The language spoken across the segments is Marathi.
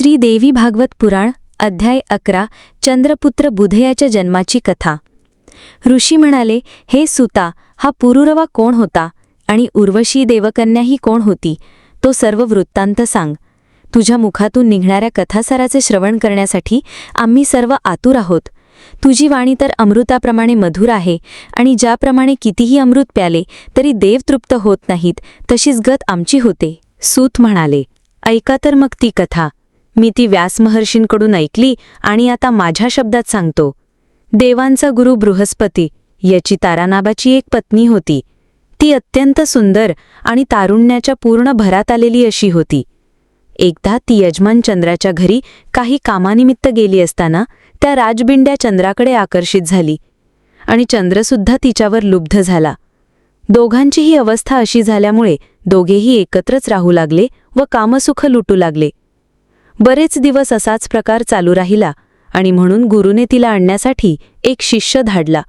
श्री देवी भागवत पुराण अध्याय अकरा चंद्रपुत्र बुधयाच्या जन्माची कथा. ऋषी म्हणाले हे सुता हा पुरुरवा कोण होता? आणि उर्वशी देवकन्या ही कोण होती? तो सर्व वृत्तांत सांग. तुझ्या मुखातून निघणाऱ्या कथासाराचे श्रवण करण्यासाठी आम्ही सर्व आतुर आहोत. तुझी वाणी तर अमृताप्रमाणे मधुर आहे आणि ज्याप्रमाणे कितीही अमृत प्याले तरी देव तृप्त होत नाहीत तशीच गत आमची होते. सूत म्हणाले ऐका तर मग ती कथा. मी ती व्यासमहर्षींकडून ऐकली आणि आता माझ्या शब्दात सांगतो. देवांचा गुरु बृहस्पती याची तारानाबाची एक पत्नी होती. ती अत्यंत सुंदर आणि तारुण्याच्या पूर्ण भरात आलेली अशी होती. एकदा ती यजमान चंद्राच्या घरी काही कामानिमित्त गेली असताना त्या राजबिंड्या चंद्राकडे आकर्षित झाली आणि चंद्रसुद्धा तिच्यावर लुब्ध झाला. दोघांची ही अवस्था अशी झाल्यामुळे दोघेही एकत्रच राहू लागले व कामसुख लुटू लागले. बरेच दिवस असाच प्रकार चालू राहिला आणि म्हणून गुरुने तिला आणण्यासाठी एक शिष्य धाडला.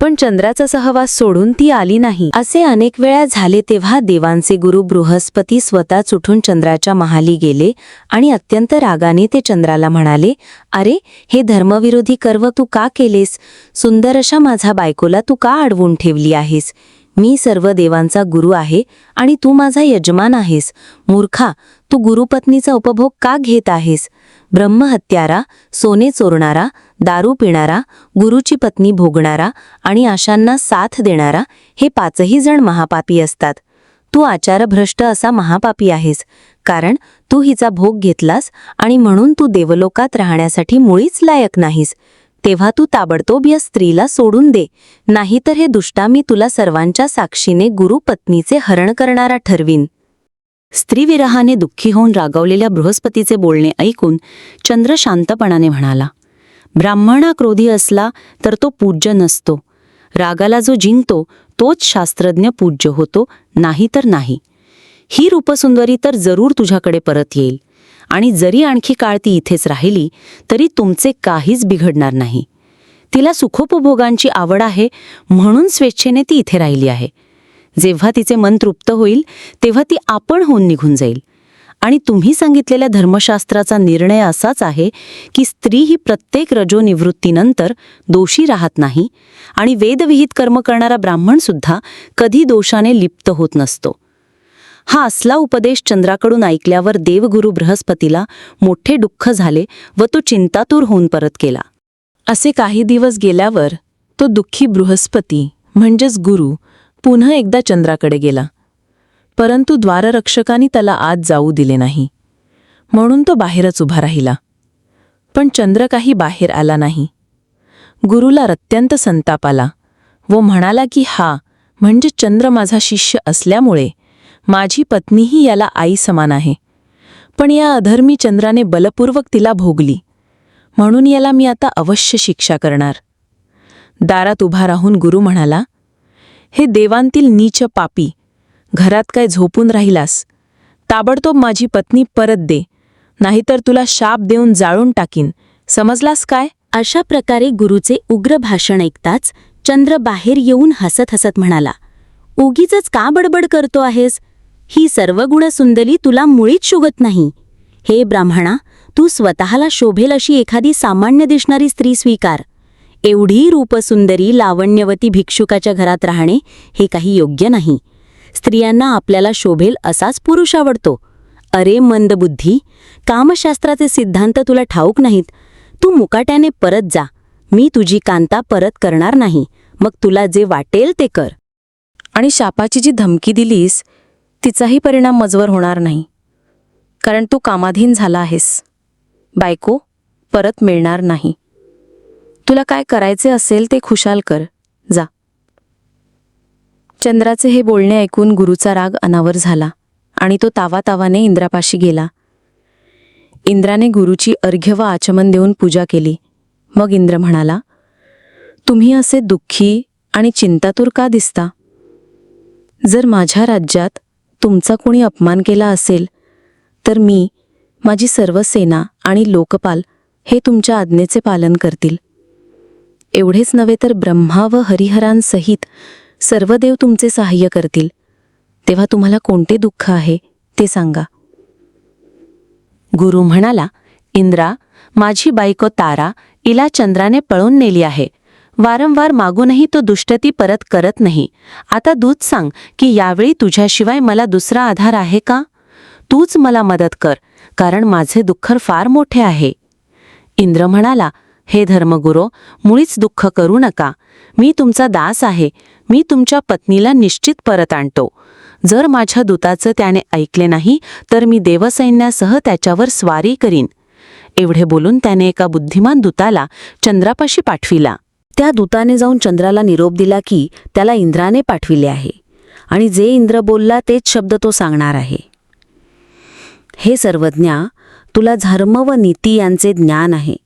पण चंद्राचा सहवास सोडून ती आली नाही. असे अनेक वेळा झाले तेव्हा देवांचे गुरु बृहस्पती स्वतःच उठून चंद्राच्या महाली गेले आणि अत्यंत रागाने ते चंद्राला म्हणाले अरे हे धर्मविरोधी कर्व तू का केलेस? सुंदर अशा माझा बायकोला तू का अडवून ठेवली आहेस? मी सर्व देवांचा गुरु आहे आणि तू माझा यजमान आहेस. मूर्खा तू गुरुपत्नीचा उपभोग का घेत आहेस? ब्रह्महत्यारा सोने चोरणारा दारू पिणारा गुरुची पत्नी भोगणारा आणि आशांना साथ देणारा हे पाचही जण महापापी असतात. तू आचारभ्रष्ट असा महापापी आहेस कारण तू हिचा भोग घेतलास आणि म्हणून तू देवलोकात राहण्यासाठी मुळीच लायक नाहीस. तेव्हा तू ताबडतोब या स्त्रीला सोडून दे नाहीतर हे दुष्टा मी तुला सर्वांच्या साक्षीने गुरुपत्नीचे हरण करणारा ठरवीन. स्त्रीविरहाने दुःखी होऊन रागवलेल्या बृहस्पतीचे बोलणे ऐकून चंद्र शांतपणाने म्हणाला ब्राह्मणा क्रोधी असला तर तो पूज्य नसतो. रागाला जो जिंकतो तोच शास्त्रज्ञ पूज्य होतो नाही तर नाही. ही रूपसुंदरी तर जरूर तुझ्याकडे परत येईल. आणि जरी आणखी काळ ती इथेच राहिली तरी तुमचे काहीच बिघडणार नाही. तिला सुखोपभोगांची आवड आहे म्हणून स्वेच्छेने ती इथे राहिली आहे. जेव्हा तिचे मन तृप्त होईल तेव्हा ती आपण होऊन निघून जाईल. आणि तुम्ही सांगितलेल्या धर्मशास्त्राचा निर्णय असाच आहे की स्त्री ही प्रत्येक रजोनिवृत्तीनंतर दोषी राहत नाही आणि वेदविहित कर्म करणारा ब्राह्मणसुद्धा कधी दोषाने लिप्त होत नसतो. हा असला उपदेश चंद्राकडून ऐकल्यावर देवगुरु बृहस्पतीला मोठे दुःख झाले व तो चिंतातूर होऊन परत केला असे काही दिवस गेल्यावर तो दुःखी बृहस्पती म्हणजेच गुरु पुन्हा एकदा चंद्राकडे गेला. परंतु द्वाररक्षकांनी त्याला आत जाऊ दिले नाही. म्हणून तो बाहेरच उभा राहिला. पण चंद्र काही बाहेर आला नाही. गुरुला अत्यंत संताप आला व म्हणाला की हा म्हणजे चंद्र माझा शिष्य असल्यामुळे माझी पत्नीही याला आई समान आहे. पण या अधर्मी चंद्राने बलपूर्वक तिला भोगली. म्हणून याला मी आता अवश्य शिक्षा करणार. दारात उभा राहून गुरु म्हणाला हे देवांतील नीच पापी. घरात काय झोपून राहिलास? ताबडतोब माझी पत्नी परत दे. नाहीतर तुला शाप देऊन जाळून टाकीन. समजलास काय? अशा प्रकारे गुरुचे उग्र भाषण ऐकताच चंद्र बाहेर येऊन हसत हसत म्हणाला उगीच का बडबड करतो आहेस? ही सर्व गुणसुंदरी तुला मुळीच शोभत नाही. हे ब्राह्मणा तू स्वतःला शोभेल अशी एखादी सामान्य दिसणारी स्त्री स्वीकार. एवढी रूपसुंदरी लावण्यवती भिक्षुकाच्या घरात राहणे हे काही योग्य नाही. स्त्रियांना आपल्याला शोभेल असाच पुरुष आवडतो. अरे मंदबुद्धी कामशास्त्राचे सिद्धांत तुला ठाऊक नाहीत. तू मुकाट्याने परत जा. मी तुझी कांता परत करणार नाही. मग तुला जे वाटेल ते कर. आणि शापाची जी धमकी दिलीस तिचाही परिणाम मजवर होणार नाही. कारण तू कामाधीन झाला आहेस. बायको परत मिळणार नाही. तुला काय करायचे असेल ते खुशाल कर. जा. चंद्राचे हे बोलणे ऐकून गुरुचा राग अनावर झाला आणि तो तावातावाने इंद्रापाशी गेला. इंद्राने गुरुची अर्घ्य व आचमन देऊन पूजा केली. मग इंद्र म्हणाला तुम्ही असे दुःखी आणि चिंतातूर का दिसता? जर माझ्या राज्यात तुमचा कोणी अपमान केला असेल तर मी माझी सर्व सेना आणि लोकपाल हे तुमच्या आज्ञेचे पालन करतील. एवढेच नव्हे तर ब्रह्मा व हरिहरांसहित सर्व देव तुमचे सहाय्य करतील. तेव्हा तुम्हाला कोणते दुःख आहे ते सांगा. गुरु म्हणाला इंद्रा माझी बायको तारा इला चंद्राने पळून नेली आहे. वारंवार मागूनही तो दुष्टती परत करत नाही. आता दूध सांग की यावेळी तुझ्याशिवाय मला दुसरा आधार आहे का? तूच मला मदत कर कारण माझे दुःख फार मोठे आहे. इंद्र म्हणाला हे धर्मगुरो मुळीच दुःख करू नका. मी तुमचा दास आहे. मी तुमच्या पत्नीला निश्चित परत आणतो. जर माझ्या दूताचं त्याने ऐकले नाही तर मी देवसैन्यासह त्याच्यावर स्वारी करीन. एवढे बोलून त्याने एका बुद्धिमान दूताला चंद्रापाशी पाठविला. त्या दूताने जाऊन चंद्राला निरोप दिला की त्याला इंद्राने पाठविले आहे. आणि जे इंद्र बोलला तेच शब्द तो सांगणार आहे. हे सर्वज्ञा तुला धर्म व नीती यांचे ज्ञान आहे.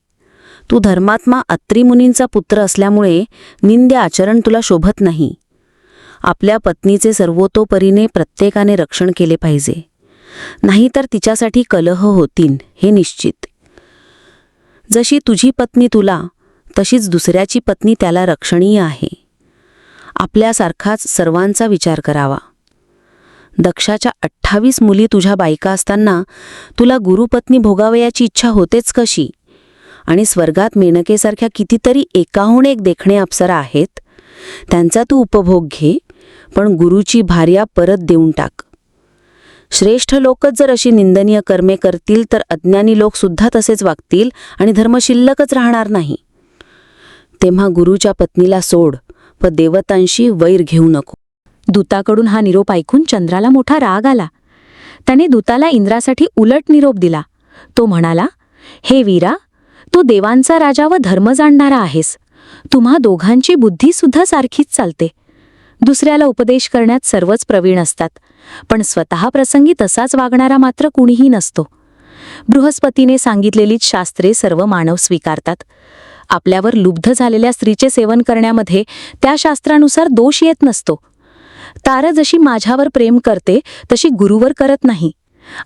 तू धर्मात्मा अत्रिमुनींचा पुत्र असल्यामुळे निंद्य आचरण तुला शोभत नाही. आपल्या पत्नीचे सर्वतोपरीने प्रत्येकाने रक्षण केले पाहिजे. नाहीतर तिच्यासाठी कलह होतील हे निश्चित. जशी तुझी पत्नी तुला तशीच दुसऱ्याची पत्नी त्याला रक्षणीय आहे. आपल्यासारखाच सर्वांचा विचार करावा. दक्षाच्या अठ्ठावीस मुली तुझ्या बायका असताना तुला गुरुपत्नी भोगावयाची इच्छा होतेच कशी? आणि स्वर्गात मेनकेसारख्या कितीतरी एकाहून एक देखणे अप्सरा आहेत त्यांचा तू उपभोग घे पण गुरुची भार्या परत देऊन टाक. श्रेष्ठ लोकच जर अशी निंदनीय कर्मे करतील तर अज्ञानी लोकसुद्धा तसेच वागतील आणि धर्म शिल्लकच राहणार नाही. तेव्हा गुरुच्या पत्नीला सोड व देवतांशी वैर घेऊ नको. दूताकडून हा निरोप ऐकून चंद्राला मोठा राग आला. त्याने दूताला इंद्रासाठी उलट निरोप दिला. तो म्हणाला हे वीरा तू देवांचा राजा व धर्म जाणणारा आहेस. तुम्हा दोघांची बुद्धीसुद्धा सारखीच चालते. दुसऱ्याला उपदेश करण्यात सर्वच प्रवीण असतात. पण स्वतः प्रसंगी तसाच वागणारा मात्र कुणीही नसतो. बृहस्पतीने सांगितलेलीच शास्त्रे सर्व मानव स्वीकारतात. आपल्यावर लुब्ध झालेल्या स्त्रीचे सेवन करण्यामध्ये त्या शास्त्रानुसार दोष येत नसतो. तारा जशी माझ्यावर प्रेम करते तशी गुरुवर करत नाही.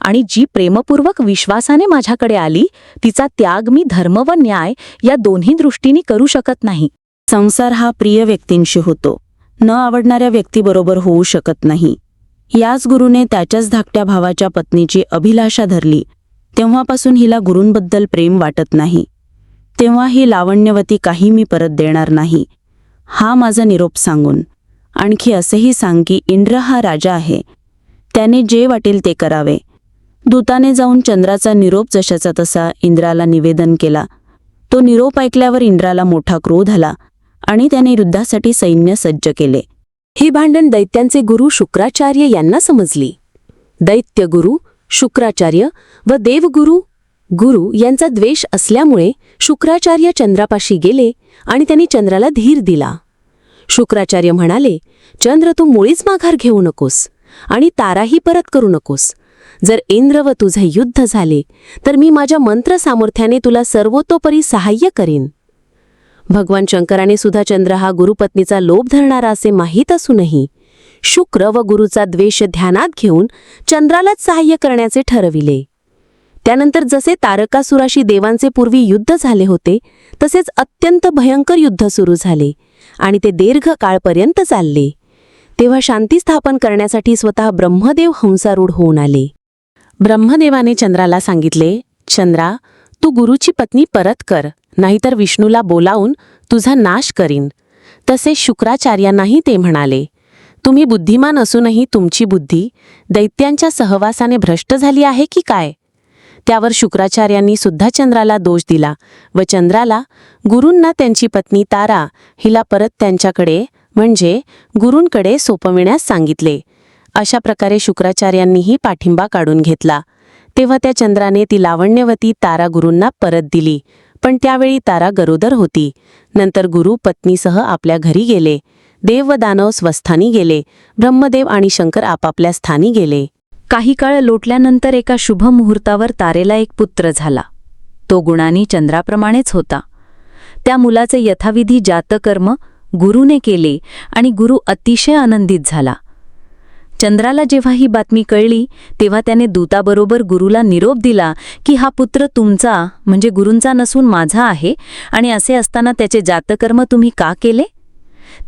आणि जी प्रेमपूर्वक विश्वासाने माझ्याकडे आली तिचा त्याग मी धर्म व न्याय या दोन्ही दृष्टीने करू शकत नाही. संसार हा प्रिय व्यक्तींशी होतो. न आवडणाऱ्या व्यक्तीबरोबर होऊ शकत नाही. याच गुरुने त्याच्याच धाकट्या भावाच्या पत्नीची अभिलाषा धरली. तेव्हापासून हिला गुरूंबद्दल प्रेम वाटत नाही. तेव्हा ही लावण्यवती काही मी परत देणार नाही. हा माझा निरोप सांगून. आणखी असेही सांग की इंद्र हा राजा आहे. त्याने जे वाटेल ते करावे. दूताने जाऊन चंद्राचा निरोप जशाचा तसा इंद्राला निवेदन केला. तो निरोप ऐकल्यावर इंद्राला मोठा क्रोध आला आणि त्याने युद्धासाठी सैन्य सज्ज केले. ही भांडण दैत्यांचे गुरु शुक्राचार्य यांना समजली. दैत्य गुरु शुक्राचार्य व देवगुरु गुरु यांचा द्वेष असल्यामुळे शुक्राचार्य चंद्रापाशी गेले आणि त्यांनी चंद्राला धीर दिला. शुक्राचार्य म्हणाले चंद्र तू मुळीच माघार घेऊ नकोस आणि ताराही परत करू नकोस. जर इंद्र व तुझे युद्ध झाले तर मी माझ्या मंत्र सामर्थ्याने तुला सर्वतोपरी सहाय्य करीन. भगवान शंकराने सुद्धा चंद्र हा गुरुपत्नीचा लोभ धरणारा असे माहीत असूनही शुक्र व गुरुचा द्वेष ध्यानात घेऊन चंद्रालाच सहाय्य करण्याचे ठरविले. त्यानंतर जसे तारकासुराशी देवांचे पूर्वी युद्ध झाले होते तसेच अत्यंत भयंकर युद्ध सुरू झाले आणि ते दीर्घ काळपर्यंत चालले. तेव्हा शांती स्थापन करण्यासाठी स्वतः ब्रह्मदेव हंसारूढ होऊन आले. ब्रह्मदेवाने चंद्राला सांगितले चंद्रा तू गुरुची पत्नी परत कर नाहीतर विष्णूला बोलावून तुझा नाश करीन. तसे शुक्राचार्यांनाही ते म्हणाले तुम्ही बुद्धिमान असूनही तुमची बुद्धी दैत्यांच्या सहवासाने भ्रष्ट झाली आहे की काय? त्यावर शुक्राचार्यांनी सुद्धा चंद्राला दोष दिला व चंद्राला गुरूंना त्यांची पत्नी तारा हिला परत त्यांच्याकडे म्हणजे गुरूंकडे सोपविण्यास सांगितले. अशा प्रकारे शुक्राचार्यांनीही पाठिंबा काढून घेतला. तेव्हा त्या चंद्राने ती लावण्यवती तारा गुरूंना परत दिली. पण त्यावेळी तारा गरोदर होती. नंतर गुरु पत्नीसह आपल्या घरी गेले. देव व दानव स्वस्थानी गेले. ब्रह्मदेव आणि शंकर आपापल्या स्थानी गेले. काही काळ लोटल्यानंतर एका शुभ मुहूर्तावर तारेला एक पुत्र झाला. तो गुणानी चंद्राप्रमाणेच होता. त्या मुलाचे यथाविधी जातकर्म गुरुने केले आणि गुरु अतिशय आनंदित झाला. चंद्राला जेव्हा ही बातमी कळली तेव्हा त्याने दूताबरोबर गुरुला निरोप दिला की हा पुत्र तुमचा म्हणजे गुरूंचा नसून माझा आहे आणि असे असताना त्याचे जातकर्म तुम्ही का केले?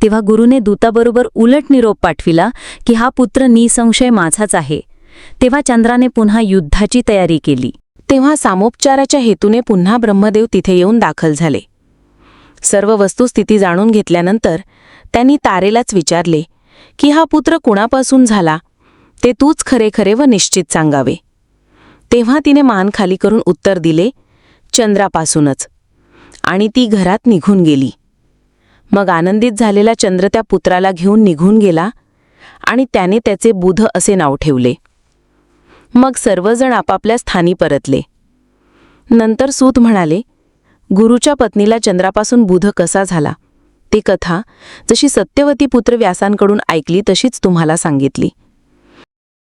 तेव्हा गुरुने दूताबरोबर उलट निरोप पाठविला की हा पुत्र निसंशय माझाच आहे. तेव्हा चंद्राने पुन्हा युद्धाची तयारी केली. तेव्हा सामोपचाराच्या हेतूने पुन्हा ब्रह्मदेव तिथे येऊन दाखल झाले. सर्व वस्तुस्थिती जाणून घेतल्यानंतर त्यांनी तारेलाच विचारले की हा पुत्र कुणापासून झाला ते तूच खरे खरे व निश्चित सांगावे. तेव्हा तिने मान खाली करून उत्तर दिले चंद्रापासूनच. आणि ती घरात निघून गेली. मग आनंदित झालेला चंद्र त्या पुत्राला घेऊन निघून गेला आणि त्याने त्याचे बुध असे नाव ठेवले. मग सर्वजण आपापल्या स्थानी परतले. नंतर सूत म्हणाले गुरुच्या पत्नीला चंद्रापासून बुध कसा झाला? ती कथा जशी सत्यवती पुत्र व्यासांकडून ऐकली तशीच तुम्हाला सांगितली.